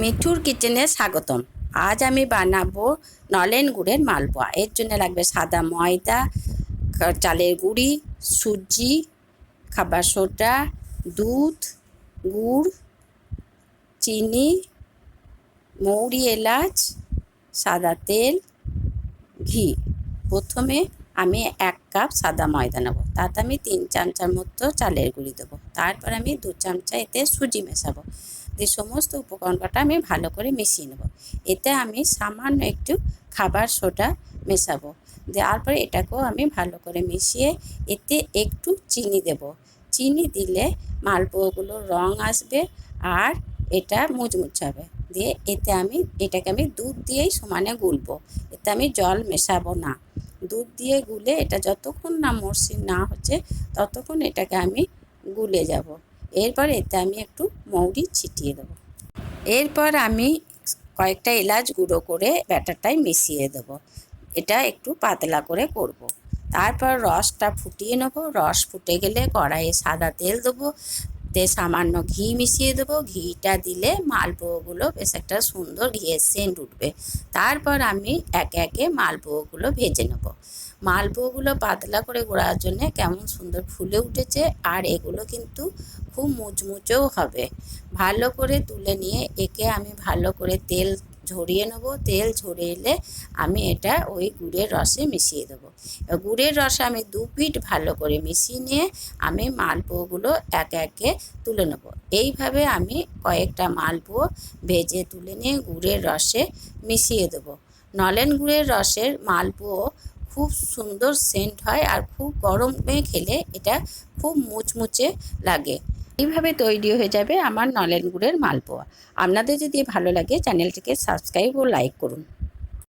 মিঠুর কিচেনে স্বাগতম। আজ আমি বানাবো নলেন গুড়ের মালপোয়া। এর জন্য লাগবে সাদা ময়দা চালের গুঁড়ি, সুজি, খাবার সোডা, দুধ, গুড়, চিনি, মৌরি এলাচ, সাদা তেল, ঘি। প্রথমে আমি এক কাপ সাদা ময়দা নেব। তাতে আমি তিন চামচার মতো চালের গুঁড়ি দেবো। তারপর আমি দু চামচা এতে সুজি মেশাবো। দিয়ে সমস্ত উপকরণটা আমি ভালো করে মিশিয়ে নেব। এতে আমি সামান্য একটু খাবার সোডা মেশাবো। দেওয়ার পরে এটাকেও আমি ভালো করে মিশিয়ে এতে একটু চিনি দেব। চিনি দিলে মালপোয়াগুলোর রং আসবে আর এটা মুচমুচে হবে। দিয়ে এতে আমি, এটাকে আমি দুধ দিয়েই সমানে গুলবো। এতে আমি জল মেশাবো না। দুধ দিয়ে গুলে এটা যতক্ষণ না মসৃণ না হচ্ছে, ততক্ষণ এটাকে আমি গুলে যাব। এরপর এতে আমি একটু মৌরি ছিটিয়ে দেবো। এরপর আমি কয়েকটা এলাচ গুঁড়ো করে ব্যাটারটায় মিশিয়ে দেবো। এটা একটু পাতলা করে করব। তারপর রসটা ফুটিয়ে নেব। রস ফুটে গেলে কড়াইয়ে সাদা তেল দেবো। তে সামান্য ঘি মিশিয়ে দেবো। ঘিটা দিলে মালপোয়াগুলো বেশ একটা সুন্দর ঘিয়ের সেন্ট উঠবে। তারপর আমি একে একে মালপোয়াগুলো ভেজে নেব। মালপোয়াগুলো পাতলা করে গোড়ার জন্য কেমন সুন্দর ফুলে উঠেছে। আর এগুলো কিন্তু খুব মুচমুচেও হবে। ভালো করে তুলে নিয়ে একে আমি ভালো করে তেল ঝরিয়ে নেব। তেল ঝরিয়ে এলে আমি এটা ওই গুড়ের রসে মিশিয়ে দেবো। গুড়ের রসে আমি দু পিঠ ভালো করে মিশিয়ে নিয়ে আমি মালপোয়াগুলো এক একে তুলে নেব। এইভাবে আমি কয়েকটা মালপোয়া ভেজে তুলে নিয়ে গুড়ের রসে মিশিয়ে দেবো। নলেন গুড়ের রসের মালপোয়া খুব সুন্দর সেন্ট হয় আর খুব গরমে খেলে এটা খুব মুচমুচে লাগে। এইভাবে তৈরি হয়ে যাবে আমার নলেন গুড়ের মালপোয়া। আপনাদের যদি ভালো লাগে চ্যানেলটিকে সাবস্ক্রাইব ও লাইক করুন।